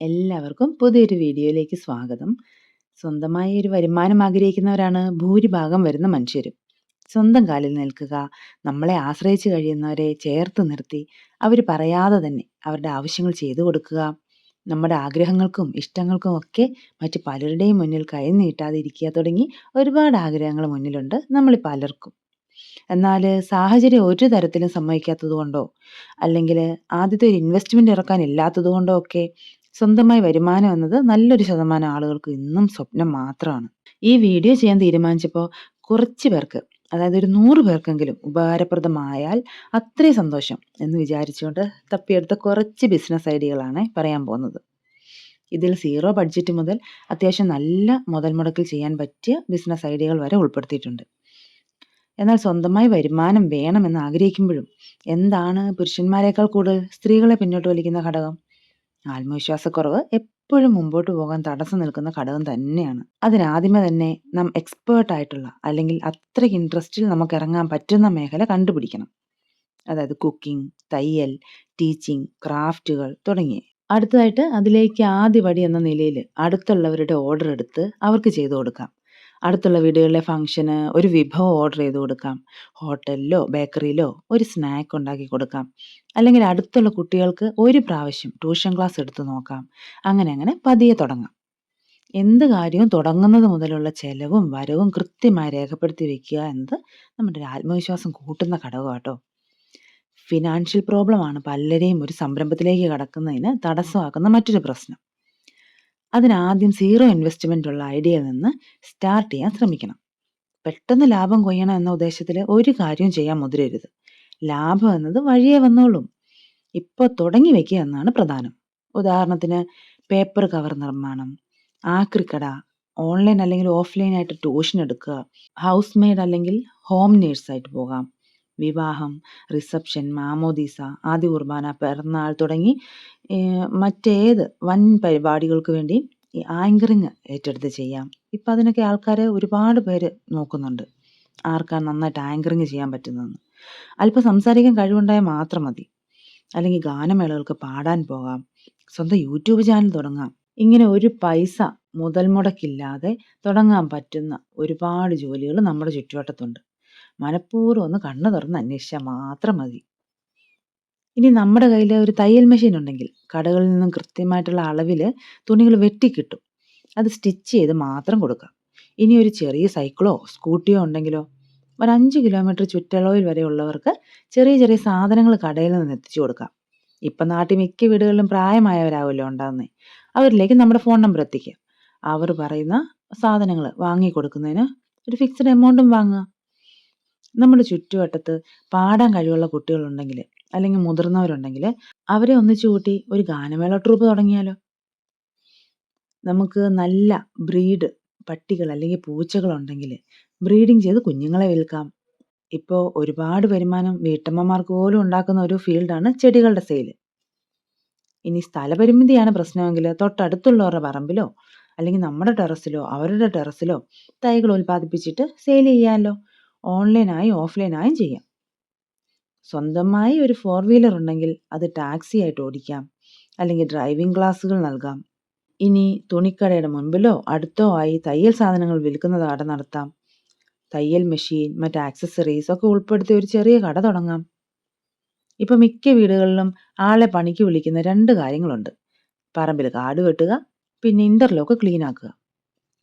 എല്ലാവർക്കും പുതിയൊരു വീഡിയോയിലേക്ക് സ്വാഗതം. സ്വന്തമായി ഒരു വരുമാനം ആഗ്രഹിക്കുന്നവരാണ് ഭൂരിഭാഗം വരുന്ന മനുഷ്യരും. സ്വന്തം കാലിൽ നിൽക്കുക, നമ്മളെ ആശ്രയിച്ച് കഴിയുന്നവരെ ചേർത്ത് നിർത്തി, അവർ പറയാതെ തന്നെ അവരുടെ ആവശ്യങ്ങൾ ചെയ്തു കൊടുക്കുക, നമ്മുടെ ആഗ്രഹങ്ങൾക്കും ഇഷ്ടങ്ങൾക്കും ഒക്കെ മറ്റു പലരുടെയും മുന്നിൽ കൈ നീട്ടാതെ ഇരിക്കുക തുടങ്ങി ഒരുപാട് ആഗ്രഹങ്ങൾ മുന്നിലുണ്ട് നമ്മൾ പലർക്കും. എന്നാൽ സാഹചര്യം ഒരു തരത്തിലും സമ്മതിക്കാത്തത് കൊണ്ടോ, അല്ലെങ്കിൽ ആദ്യത്തെ ഒരു ഇൻവെസ്റ്റ്മെന്റ് ഇറക്കാൻ ഇല്ലാത്തത് കൊണ്ടോ ഒക്കെ സ്വന്തമായി വരുമാനം എന്നത് നല്ലൊരു ശതമാനം ആളുകൾക്ക് ഇന്നും സ്വപ്നം മാത്രമാണ്. ഈ വീഡിയോ ചെയ്യാൻ തീരുമാനിച്ചപ്പോൾ കുറച്ച് പേർക്ക് അതായത് ഒരു നൂറ് പേർക്കെങ്കിലും ഉപകാരപ്രദമായാൽ അത്രയും സന്തോഷം എന്ന് വിചാരിച്ചുകൊണ്ട് തപ്പിയെടുത്ത കുറച്ച് ബിസിനസ് ഐഡിയകളാണ് പറയാൻ പോകുന്നത്. ഇതിൽ സീറോ ബഡ്ജറ്റ് മുതൽ അത്യാവശ്യം നല്ല മുതൽ മുടക്കിൽ ചെയ്യാൻ പറ്റിയ ബിസിനസ് ഐഡിയകൾ വരെ ഉൾപ്പെടുത്തിയിട്ടുണ്ട്. എന്നാൽ സ്വന്തമായി വരുമാനം വേണമെന്ന് ആഗ്രഹിക്കുമ്പോഴും എന്താണ് പുരുഷന്മാരെക്കാൾ കൂടുതൽ സ്ത്രീകളെ പിന്നോട്ട് വലിക്കുന്ന ഘടകം? ആത്മവിശ്വാസക്കുറവ് എപ്പോഴും മുമ്പോട്ട് പോകാൻ തടസ്സം നിൽക്കുന്ന ഘടകം തന്നെയാണ്. അതിനാദ്യമേ തന്നെ നാം എക്സ്പേർട്ട് ആയിട്ടുള്ള അല്ലെങ്കിൽ അത്രയ്ക്ക് ഇൻട്രസ്റ്റിൽ നമുക്ക് ഇറങ്ങാൻ പറ്റുന്ന മേഖല കണ്ടുപിടിക്കണം. അതായത് കുക്കിംഗ്, തയ്യൽ, ടീച്ചിങ്, ക്രാഫ്റ്റുകൾ തുടങ്ങിയ. അടുത്തതായിട്ട് അതിലേക്ക് ആദ്യ പടി എന്ന നിലയിൽ അടുത്തുള്ളവരുടെ ഓർഡർ എടുത്ത് അവർക്ക് ചെയ്തു കൊടുക്കാം. അടുത്തുള്ള വീടുകളിലെ ഫംഗ്ഷന് ഒരു വിഭവം ഓർഡർ ചെയ്ത് കൊടുക്കാം. ഹോട്ടലിലോ ബേക്കറിയിലോ ഒരു സ്നാക്ക് ഉണ്ടാക്കി കൊടുക്കാം. അല്ലെങ്കിൽ അടുത്തുള്ള കുട്ടികൾക്ക് ഒരു പ്രാവശ്യം ട്യൂഷൻ ക്ലാസ് എടുത്തു നോക്കാം. അങ്ങനെ അങ്ങനെ പതിയെ തുടങ്ങാം. എന്ത് കാര്യവും തുടങ്ങുന്നത് മുതലുള്ള ചെലവും വരവും കൃത്യമായി രേഖപ്പെടുത്തി വെക്കുക എന്നത് നമ്മുടെ ആത്മവിശ്വാസം കൂട്ടുന്ന ഘടകമാട്ടോ. ഫിനാൻഷ്യൽ പ്രോബ്ലമാണ് പലരെയും ഒരു സംരംഭത്തിലേക്ക് കടക്കുന്നതിന് തടസ്സമാക്കുന്ന മറ്റൊരു പ്രശ്നം. അതിനാദ്യം സീറോ ഇൻവെസ്റ്റ്മെന്റ് ഉള്ള ഐഡിയയിൽ നിന്ന് സ്റ്റാർട്ട് ചെയ്യാൻ ശ്രമിക്കണം. പെട്ടെന്ന് ലാഭം കൊയ്യണം എന്ന ഉദ്ദേശത്തിൽ ഒരു കാര്യവും ചെയ്യാൻ മുതിരരുത്. ലാഭം എന്നത് വഴിയേ വന്നോളും. ഇപ്പോൾ തുടങ്ങി വെക്കുക എന്നാണ് പ്രധാനം. ഉദാഹരണത്തിന് പേപ്പർ കവർ നിർമ്മാണം, ആക്രിക്കട, ഓൺലൈൻ അല്ലെങ്കിൽ ഓഫ്‌ലൈൻ ആയിട്ട് ട്യൂഷൻ എടുക്കുക, ഹൗസ് മെയ്ഡ് അല്ലെങ്കിൽ ഹോം നേഴ്സ് ആയിട്ട് പോകാം, വിവാഹം, റിസപ്ഷൻ, മാമോദീസ, ആദ്യ കുർബാന, പിറന്നാൾ തുടങ്ങി മറ്റേത് വൻ പരിപാടികൾക്ക് വേണ്ടി ഈ ആങ്കറിങ് ഏറ്റെടുത്ത് ചെയ്യാം. ഇപ്പം അതിനൊക്കെ ആൾക്കാരെ ഒരുപാട് പേര് നോക്കുന്നുണ്ട്. ആർക്കാണ് നന്നായിട്ട് ആങ്കറിങ് ചെയ്യാൻ പറ്റുന്നതെന്ന്. അല്പം സംസാരിക്കാൻ കഴിവുണ്ടായാൽ മാത്രം മതി. അല്ലെങ്കിൽ ഗാനമേളകൾക്ക് പാടാൻ പോകാം. സ്വന്തം യൂട്യൂബ് ചാനൽ തുടങ്ങാം. ഇങ്ങനെ ഒരു പൈസ മുതൽ മുടക്കില്ലാതെ തുടങ്ങാൻ പറ്റുന്ന ഒരുപാട് ജോലികൾ നമ്മുടെ ചുറ്റുവട്ടത്തുണ്ട്. മനഃപൂർവം ഒന്ന് കണ്ണ് തുറന്ന് അന്വേഷിച്ചാൽ മാത്രം മതി. ഇനി നമ്മുടെ കയ്യിൽ ഒരു തയ്യൽ മെഷീൻ ഉണ്ടെങ്കിൽ കടകളിൽ നിന്നും കൃത്യമായിട്ടുള്ള അളവിൽ തുണികൾ വെട്ടിക്കിട്ടും. അത് സ്റ്റിച്ച് ചെയ്ത് മാത്രം കൊടുക്കാം. ഇനി ഒരു ചെറിയ സൈക്കിളോ സ്കൂട്ടിയോ ഉണ്ടെങ്കിലോ ഒരു അഞ്ച് കിലോമീറ്റർ ചുറ്റളവിൽ വരെ ഉള്ളവർക്ക് ചെറിയ ചെറിയ സാധനങ്ങൾ കടയിൽ നിന്ന് എത്തിച്ചു കൊടുക്കാം. ഇപ്പം നാട്ടിൽ മിക്ക വീടുകളിലും പ്രായമായവരാവുമല്ലോ ഉണ്ടാകുന്നത് അവരിലേക്ക് നമ്മുടെ ഫോൺ നമ്പർ എത്തിക്കുക. അവർ പറയുന്ന സാധനങ്ങൾ വാങ്ങി കൊടുക്കുന്നതിന് ഒരു ഫിക്സഡ് എമൗണ്ടും വാങ്ങുക. നമ്മുടെ ചുറ്റുവട്ടത്ത് പാടാൻ കഴിവുള്ള കുട്ടികളുണ്ടെങ്കിൽ അല്ലെങ്കിൽ മുതിർന്നവരുണ്ടെങ്കിൽ അവരെ ഒന്നിച്ചു കൂട്ടി ഒരു ഗാനമേള ട്രൂപ്പ് തുടങ്ങിയാലോ? നമുക്ക് നല്ല ബ്രീഡ് പട്ടികൾ അല്ലെങ്കിൽ പൂച്ചകളുണ്ടെങ്കിൽ ബ്രീഡിങ് ചെയ്ത് കുഞ്ഞുങ്ങളെ വിൽക്കാം. ഇപ്പോൾ ഒരുപാട് വരുമാനം വീട്ടമ്മമാർക്ക് പോലും ഉണ്ടാക്കുന്ന ഒരു ഫീൽഡാണ് ചെടികളുടെ സെയിൽ ഇനി സ്ഥലപരിമിതിയാണ് പ്രശ്നമെങ്കിൽ തൊട്ടടുത്തുള്ളവരുടെ പറമ്പിലോ അല്ലെങ്കിൽ നമ്മുടെ ടെറസിലോ അവരുടെ ടെറസിലോ തൈകൾ ഉൽപ്പാദിപ്പിച്ചിട്ട് സെയിൽ ചെയ്യാലോ. ഓൺലൈനായും ഓഫ്‌ലൈനായും ചെയ്യാം. സ്വന്തമായി ഒരു ഫോർ വീലർ ഉണ്ടെങ്കിൽ അത് ടാക്സി ആയിട്ട് ഓടിക്കാം. അല്ലെങ്കിൽ ഡ്രൈവിംഗ് ക്ലാസ്സുകൾ നൽകാം. ഇനി തുണിക്കടയുടെ മുൻപിലോ അടുത്തോ ആയി തയ്യൽ സാധനങ്ങൾ വിൽക്കുന്ന കട നടത്താം. തയ്യൽ മെഷീൻ, മറ്റ് ആക്സസറീസ് ഒക്കെ ഉൾപ്പെടുത്തി ഒരു ചെറിയ കട തുടങ്ങാം. ഇപ്പം മിക്ക വീടുകളിലും ആളെ പണിക്ക് വിളിക്കുന്ന രണ്ട് കാര്യങ്ങളുണ്ട്. പറമ്പിൽ കാട് വെട്ടുക, പിന്നെ ഇന്റർലോക്ക് ക്ലീൻ ആക്കുക.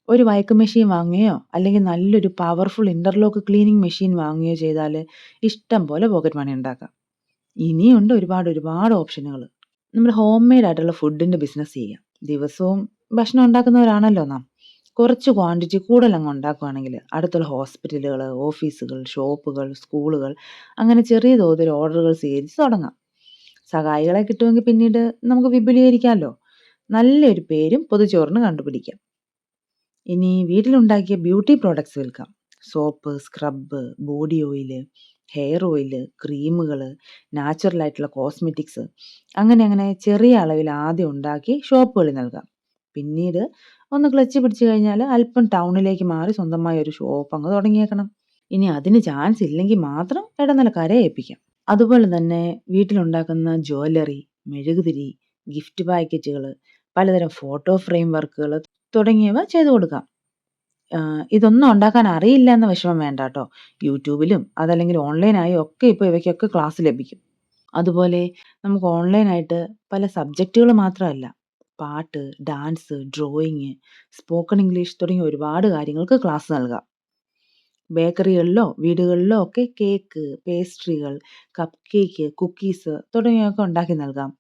ഒരു വൈക്ക് മെഷീൻ വാങ്ങുകയോ അല്ലെങ്കിൽ നല്ലൊരു പവർഫുൾ ഇന്റർലോക്ക് ക്ലീനിങ് മെഷീൻ വാങ്ങുകയോ ചെയ്താൽ ഇഷ്ടം പോലെ പോക്കറ്റ് മണി ഉണ്ടാക്കാം. ഇനിയുണ്ട് ഒരുപാട് ഒരുപാട് ഓപ്ഷനുകൾ നമ്മൾ ഹോം മെയ്ഡ് ആയിട്ടുള്ള ഫുഡിന്റെ ബിസിനസ് ചെയ്യാം. ദിവസവും ഭക്ഷണം ഉണ്ടാക്കുന്നവരാണല്ലോ നാം. കുറച്ച് ക്വാണ്ടിറ്റി കൂടുതൽ അങ്ങ് ഉണ്ടാക്കുകയാണെങ്കിൽ അടുത്തുള്ള ഹോസ്പിറ്റലുകൾ ഓഫീസുകൾ, ഷോപ്പുകൾ, സ്കൂളുകൾ അങ്ങനെ ചെറിയ തോതിൽ ഓർഡറുകൾ സ്വീകരിച്ച് തുടങ്ങാം. സഹായികളെ കിട്ടുമെങ്കിൽ പിന്നീട് നമുക്ക് വിപുലീകരിക്കാമല്ലോ നല്ലൊരു പേരും പൊതുചോറിന് കണ്ടുപിടിക്കാം. ഇനി വീട്ടിലുണ്ടാക്കിയ ബ്യൂട്ടി പ്രോഡക്ട്സ് വിൽക്കാം. Soap, scrub body oil, hair oil, ക്രീമുകൾ നാച്ചുറൽ ആയിട്ടുള്ള കോസ്മെറ്റിക്സ് അങ്ങനെ അങ്ങനെ ചെറിയ അളവിൽ ആദ്യം ഉണ്ടാക്കി ഷോപ്പുകളിൽ നൽകാം. പിന്നീട് ഒന്ന് ക്ലച്ച് പിടിച്ചു കഴിഞ്ഞാൽ അല്പം ടൗണിലേക്ക് മാറി സ്വന്തമായ ഒരു ഷോപ്പ് അങ്ങ് തുടങ്ങിയേക്കണം. ഇനി അതിന് ചാൻസ് ഇല്ലെങ്കിൽ മാത്രം ഇടനിലക്കാരെ ഏൽപ്പിക്കാം. അതുപോലെ തന്നെ വീട്ടിലുണ്ടാക്കുന്ന ജ്വല്ലറി, മെഴുകുതിരി, ഗിഫ്റ്റ് പാക്കറ്റുകൾ പലതരം ഫോട്ടോ ഫ്രെയിം വർക്കുകൾ തുടങ്ങിയവ ചെയ്തു കൊടുക്കാം. ഇതൊന്നും ഉണ്ടാക്കാൻ അറിയില്ല എന്ന വിഷമം വേണ്ട കേട്ടോ. യൂട്യൂബിലും അതല്ലെങ്കിൽ ഓൺലൈനായി ഒക്കെ ഇപ്പോൾ ഇവയ്ക്കൊക്കെ ക്ലാസ് ലഭിക്കും. അതുപോലെ നമുക്ക് ഓൺലൈനായിട്ട് പല സബ്ജക്റ്റുകൾ മാത്രമല്ല പാട്ട് ഡാൻസ് ഡ്രോയിങ് സ്പോക്കൺ ഇംഗ്ലീഷ് തുടങ്ങിയ ഒരുപാട് കാര്യങ്ങൾക്ക് ക്ലാസ് നൽകാം. ബേക്കറികളിലോ വീടുകളിലോ ഒക്കെ കേക്ക് പേസ്ട്രികൾ കപ്പ് കേക്ക് കുക്കീസ് തുടങ്ങിയവയൊക്കെ ഉണ്ടാക്കി നൽകാം.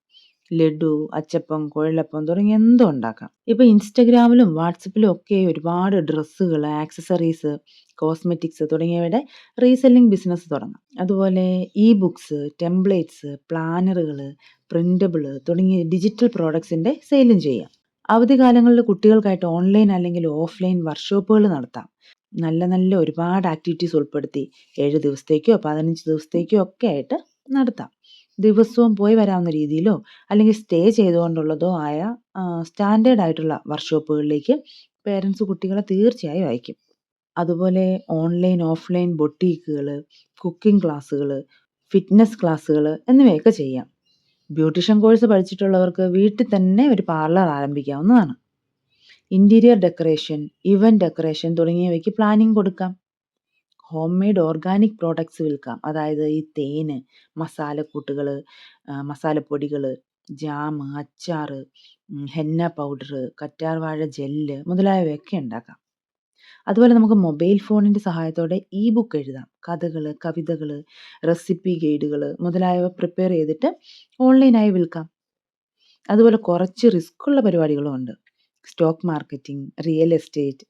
ലഡു അച്ചപ്പം കുഴലപ്പം തുടങ്ങിയ എന്തും ഉണ്ടാക്കാം. ഇപ്പൊ ഇൻസ്റ്റഗ്രാമിലും വാട്സപ്പിലും ഒക്കെ ഒരുപാട് ഡ്രസ്സുകൾ ആക്സസറീസ് കോസ്മെറ്റിക്സ് തുടങ്ങിയവയുടെ റീസെല്ലിംഗ് ബിസിനസ് തുടങ്ങാം. അതുപോലെ ഇ ബുക്സ് ടെംപ്ലേറ്റ്സ് പ്ലാനറുകൾ പ്രിന്റബിൾ തുടങ്ങിയ ഡിജിറ്റൽ പ്രോഡക്ട്സിന്റെ സെയിലും ചെയ്യാം. അവധിക്കാലങ്ങളിൽ കുട്ടികൾക്കായിട്ട് ഓൺലൈൻ അല്ലെങ്കിൽ ഓഫ്ലൈൻ വർക്ക്ഷോപ്പുകൾ നടത്താം. നല്ല നല്ല ഒരുപാട് ആക്ടിവിറ്റീസ് ഉൾപ്പെടുത്തി ഏഴ് ദിവസത്തേക്കോ പതിനഞ്ച് ദിവസത്തേക്കോ ഒക്കെ ആയിട്ട് നടത്താം. ദിവസവും പോയി വരാവുന്ന രീതിയിലോ അല്ലെങ്കിൽ സ്റ്റേ ചെയ്തുകൊണ്ടുള്ളതോ ആയ സ്റ്റാൻഡേർഡ് ആയിട്ടുള്ള വർക്ക്ഷോപ്പുകളിലേക്ക് പേരൻസ് കുട്ടികളെ തീർച്ചയായും അയക്കും. അതുപോലെ ഓൺലൈൻ ഓഫ്ലൈൻ ബൊട്ടീക്കുകൾ കുക്കിംഗ് ക്ലാസ്സുകൾ ഫിറ്റ്നസ് ക്ലാസ്സുകൾ എന്നിവയൊക്കെ ചെയ്യാം. ബ്യൂട്ടീഷ്യൻ കോഴ്സ് പഠിച്ചിട്ടുള്ളവർക്ക് വീട്ടിൽ തന്നെ ഒരു പാർലർ ആരംഭിക്കാവുന്നതാണ്. ഇന്റീരിയർ ഡെക്കറേഷൻ ഇവന്റ് ഡെക്കറേഷൻ തുടങ്ങിയവയ്ക്ക് പ്ലാനിംഗ് കൊടുക്കാം. ഹോം മെയ്ഡ് ഓർഗാനിക് പ്രോഡക്ട്സ് വിൽക്കാം. അതായത് ഈ തേന് മസാലക്കൂട്ടുകൾ മസാലപ്പൊടികൾ ജാം അച്ചാർ ഹെന്ന പൗഡർ കറ്റാർവാഴ ജെല്ല് മുതലായവയൊക്കെ ഉണ്ടാക്കാം. അതുപോലെ നമുക്ക് മൊബൈൽ ഫോണിന്റെ സഹായത്തോടെ ഇ ബുക്ക് എഴുതാം കഥകൾ കവിതകൾ റെസിപ്പി ഗൈഡുകൾ മുതലായവ പ്രിപ്പയർ ചെയ്തിട്ട് ഓൺലൈനായി വിൽക്കാം. അതുപോലെ കുറച്ച് റിസ്ക് ഉള്ള പരിപാടികളും ഉണ്ട്. സ്റ്റോക്ക് മാർക്കറ്റിംഗ് റിയൽ എസ്റ്റേറ്റ്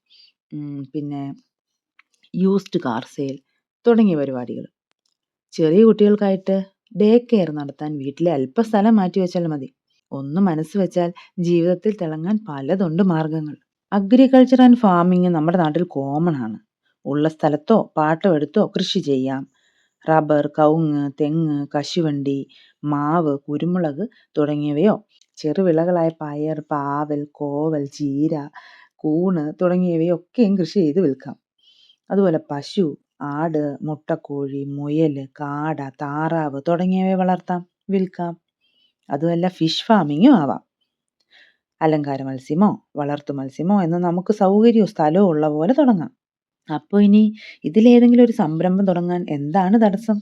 പിന്നെ യൂസ്ഡ് കാർ സെയിൽ തുടങ്ങിയ പരിപാടികൾ. ചെറിയ കുട്ടികൾക്കായിട്ട് ഡേ കെയർ നടത്താൻ വീട്ടിലെ അല്പസ്ഥലം മാറ്റി വെച്ചാൽ മതി. ഒന്ന് മനസ്സ് വെച്ചാൽ ജീവിതത്തിൽ തിളങ്ങാൻ പലതുണ്ട് മാർഗങ്ങൾ. അഗ്രികൾച്ചർ ആൻഡ് ഫാമിംഗ് നമ്മുടെ നാട്ടിൽ കോമൺ ആണ്. ഉള്ള സ്ഥലത്തോ പാട്ടോ എടുത്തോ കൃഷി ചെയ്യാം. റബ്ബർ കവുങ്ങ് തെങ്ങ് കശുവണ്ടി മാവ് കുരുമുളക് തുടങ്ങിയവയോ ചെറുവിളകളായ പയർ പാവൽ കോവൽ ചീര കൂണ് തുടങ്ങിയവയൊക്കെയും കൃഷി ചെയ്ത് വിൽക്കാം. അതുപോലെ പശു ആട് മുട്ടക്കോഴി മുയൽ കാട താറാവ് തുടങ്ങിയവയെ വളർത്താം വിൽക്കാം. അതുമല്ല ഫിഷ് ഫാമിങ്ങും ആവാം. അലങ്കാര മത്സ്യമോ വളർത്തു മത്സ്യമോ എന്ന് നമുക്ക് സൗകര്യവും സ്ഥലവും ഉള്ള പോലെ തുടങ്ങാം. അപ്പോൾ ഇനി ഇതിലേതെങ്കിലും ഒരു സംരംഭം തുടങ്ങാൻ എന്താണ് തടസ്സം?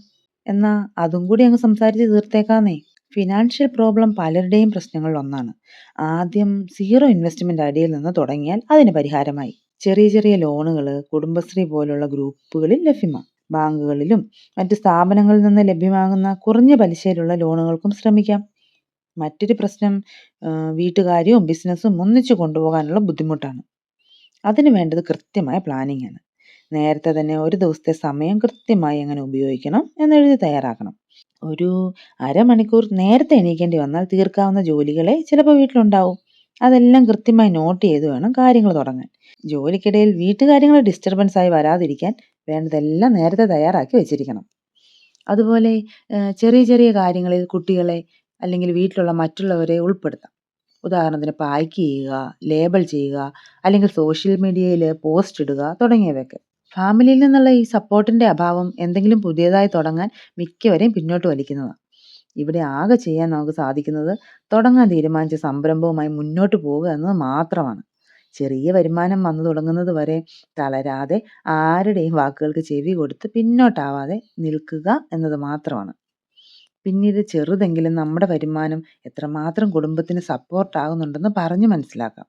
എന്നാൽ അതും കൂടി അങ്ങ് സംസാരിച്ച് തീർത്തേക്കാന്നേ. ഫിനാൻഷ്യൽ പ്രോബ്ലം പലരുടെയും പ്രശ്നങ്ങളിൽ ഒന്നാണ്. ആദ്യം സീറോ ഇൻവെസ്റ്റ്മെന്റ് ഐഡിയയിൽ നിന്ന് തുടങ്ങിയാൽ അതിന് പരിഹാരമായി. ചെറിയ ചെറിയ ലോണുകൾ കുടുംബശ്രീ പോലുള്ള ഗ്രൂപ്പുകളിൽ ലഭ്യമാണ് ബാങ്കുകളിലും മറ്റ് സ്ഥാപനങ്ങളിൽ നിന്ന് ലഭ്യമാകുന്ന കുറഞ്ഞ പലിശയിലുള്ള ലോണുകൾക്കും ശ്രമിക്കാം. മറ്റൊരു പ്രശ്നം വീട്ടുകാര്യവും ബിസിനസ്സും ഒന്നിച്ചു കൊണ്ടുപോകാനുള്ള ബുദ്ധിമുട്ടാണ്. അതിന് വേണ്ടത് കൃത്യമായ പ്ലാനിംഗ് ആണ് നേരത്തെ തന്നെ ഒരു ദിവസത്തെ സമയം കൃത്യമായി എങ്ങനെ ഉപയോഗിക്കണം എന്നെഴുതി തയ്യാറാക്കണം. ഒരു അരമണിക്കൂർ നേരത്തെ എണീക്കേണ്ടി വന്നാൽ തീർക്കാവുന്ന ജോലികളെ ചിലപ്പോൾ വീട്ടിലുണ്ടാവും. അതെല്ലാം കൃത്യമായി നോട്ട് ചെയ്ത് വേണം കാര്യങ്ങൾ തുടങ്ങാൻ. ജോലിക്കിടയിൽ വീട്ടുകാര്യങ്ങൾ ഡിസ്റ്റർബൻസ് ആയി വരാതിരിക്കാൻ വേണ്ടതെല്ലാം നേരത്തെ തയ്യാറാക്കി വെച്ചിരിക്കണം. അതുപോലെ ചെറിയ ചെറിയ കാര്യങ്ങളിൽ കുട്ടികളെ അല്ലെങ്കിൽ വീട്ടിലുള്ള മറ്റുള്ളവരെ ഉൾപ്പെടുത്താം. ഉദാഹരണത്തിന് പാക്ക് ചെയ്യുക ലേബൽ ചെയ്യുക അല്ലെങ്കിൽ സോഷ്യൽ മീഡിയയിൽ പോസ്റ്റ് ഇടുക തുടങ്ങിയവയൊക്കെ. ഫാമിലിയിൽ നിന്നുള്ള ഈ സപ്പോർട്ടിന്റെ അഭാവം എന്തെങ്കിലും പുതിയതായി തുടങ്ങാൻ മിക്കവരെയും പിന്നോട്ട് വലിക്കുന്നതാണ്. ഇവിടെ ആകെ ചെയ്യാൻ നമുക്ക് സാധിക്കുന്നത് തുടങ്ങാൻ തീരുമാനിച്ച സംരംഭവുമായി മുന്നോട്ട് പോവുക എന്നത് മാത്രമാണ്. ചെറിയ വരുമാനം വന്നു തുടങ്ങുന്നത് വരെ തളരാതെ ആരുടെയും വാക്കുകൾക്ക് ചെവി കൊടുത്ത് പിന്നോട്ടാവാതെ നിൽക്കുക എന്നത് മാത്രമാണ്. പിന്നീട് ചെറുതെങ്കിലും നമ്മുടെ വരുമാനം എത്രമാത്രം കുടുംബത്തിന് സപ്പോർട്ട് ആകുന്നുണ്ടെന്ന് പറഞ്ഞു മനസ്സിലാക്കാം.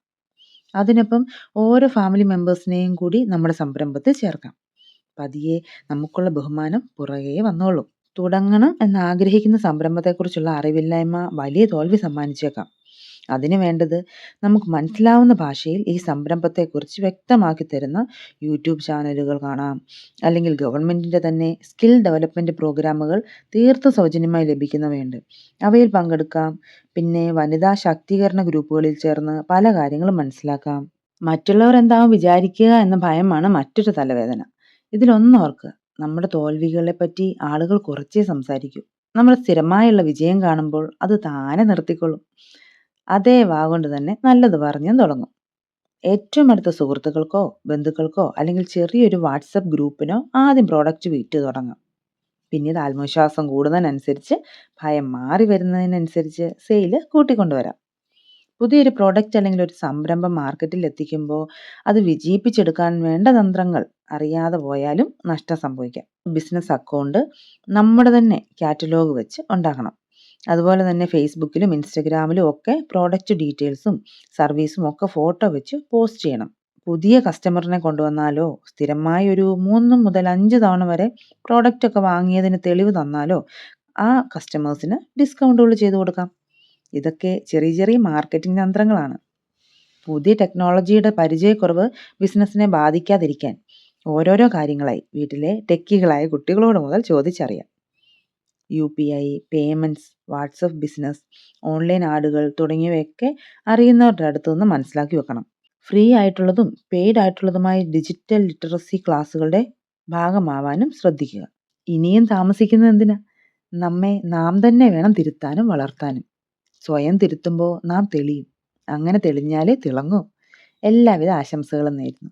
അതിനൊപ്പം ഓരോ ഫാമിലി മെമ്പേഴ്സിനെയും കൂടി നമ്മുടെ സംരംഭത്തിൽ ചേർക്കാം. പതിയെ നമുക്കുള്ള ബഹുമാനം പുറകെ വന്നോളും. തുടങ്ങണം എന്ന് ആഗ്രഹിക്കുന്ന സംരംഭത്തെക്കുറിച്ചുള്ള അറിവില്ലായ്മ വലിയ തോൽവി സമ്മാനിച്ചേക്കാം. അതിന് വേണ്ടത് നമുക്ക് മനസ്സിലാവുന്ന ഭാഷയിൽ ഈ സംരംഭത്തെക്കുറിച്ച് വ്യക്തമാക്കി തരുന്ന യൂട്യൂബ് ചാനലുകൾ കാണാം. അല്ലെങ്കിൽ ഗവൺമെന്റിന്റെ തന്നെ സ്കിൽ ഡെവലപ്മെന്റ് പ്രോഗ്രാമുകൾ തീർത്തും സൗജന്യമായി ലഭിക്കുന്നവയുണ്ട്. അവയിൽ പങ്കെടുക്കാം. പിന്നെ വനിതാ ശാക്തീകരണ ഗ്രൂപ്പുകളിൽ ചേർന്ന് പല കാര്യങ്ങളും മനസ്സിലാക്കാം. മറ്റുള്ളവർ എന്താവും വിചാരിക്കുക എന്ന ഭയമാണ് മറ്റൊരു തലവേദന. ഇതിലൊന്നോർക്കുക. നമ്മുടെ തോൽവികളെ പറ്റി ആളുകൾ കുറച്ചേ സംസാരിക്കൂ. നമ്മൾ സ്ഥിരമായുള്ള വിജയം കാണുമ്പോൾ അത് താനെ നിർത്തിക്കൊള്ളും. അതേ വാ കൊണ്ട് തന്നെ നല്ലത് പറഞ്ഞു തുടങ്ങും. ഏറ്റവും അടുത്ത സുഹൃത്തുക്കൾക്കോ ബന്ധുക്കൾക്കോ അല്ലെങ്കിൽ ചെറിയൊരു വാട്സപ്പ് ഗ്രൂപ്പിനോ ആദ്യം പ്രോഡക്റ്റ് വിറ്റ് തുടങ്ങാം. പിന്നീട് ആത്മവിശ്വാസം കൂടുന്നതിനനുസരിച്ച് ഭയം മാറി വരുന്നതിനനുസരിച്ച് സെയിൽ കൂട്ടിക്കൊണ്ടുവരാം. പുതിയൊരു പ്രോഡക്റ്റ് അല്ലെങ്കിൽ ഒരു സംരംഭം മാർക്കറ്റിൽ എത്തിക്കുമ്പോൾ അത് വിജയിപ്പിച്ചെടുക്കാൻ വേണ്ട തന്ത്രങ്ങൾ അറിയാതെ പോയാലും നഷ്ടം സംഭവിക്കാം. ബിസിനസ് അക്കൗണ്ട് നമ്മുടെ തന്നെ കാറ്റലോഗ് വെച്ച് ഉണ്ടാക്കണം അതുപോലെ തന്നെ ഫേസ്ബുക്കിലും ഇൻസ്റ്റഗ്രാമിലും ഒക്കെ പ്രോഡക്റ്റ് ഡീറ്റെയിൽസും സർവീസും ഒക്കെ ഫോട്ടോ വെച്ച് പോസ്റ്റ് ചെയ്യണം. പുതിയ കസ്റ്റമറിനെ കൊണ്ടുവന്നാലോ സ്ഥിരമായി ഒരു മൂന്ന് മുതൽ അഞ്ച് തവണ വരെ പ്രോഡക്റ്റ് ഒക്കെ വാങ്ങിയതിന് തെളിവ് തന്നാലോ ആ കസ്റ്റമേഴ്സിന് ഡിസ്കൗണ്ടുകൾ ചെയ്തു കൊടുക്കാം. ഇതൊക്കെ ചെറിയ ചെറിയ മാർക്കറ്റിംഗ് തന്ത്രങ്ങളാണ്. പുതിയ ടെക്നോളജിയുടെ പരിചയക്കുറവ് ബിസിനസ്സിനെ ബാധിക്കാതിരിക്കാൻ ഓരോരോ കാര്യങ്ങളായി. വീട്ടിലെ ടെക്കികളായ കുട്ടികളോട് മുതൽ ചോദിച്ചറിയാം. U P I payments WhatsApp business online ആഡുകൾ തുടങ്ങിയവയൊക്കെ അറിയുന്നവരുടെ അടുത്തു നിന്ന് മനസ്സിലാക്കി വെക്കണം. ഫ്രീ ആയിട്ടുള്ളതും പെയ്ഡ് ആയിട്ടുള്ളതുമായ ഡിജിറ്റൽ ലിറ്ററസി ക്ലാസ്സുകളുടെ ഭാഗമാവാനും ശ്രദ്ധിക്കുക. ഇനിയും താമസിക്കുന്നത് എന്തിനാ? നമ്മെ നാം തന്നെ വേണം തിരുത്താനും വളർത്താനും. സ്വയം തിരുത്തുമ്പോൾ നാം തെളിയും. അങ്ങനെ തെളിഞ്ഞാലേ തിളങ്ങും. എല്ലാവിധ ആശംസകളും നേരുന്നു.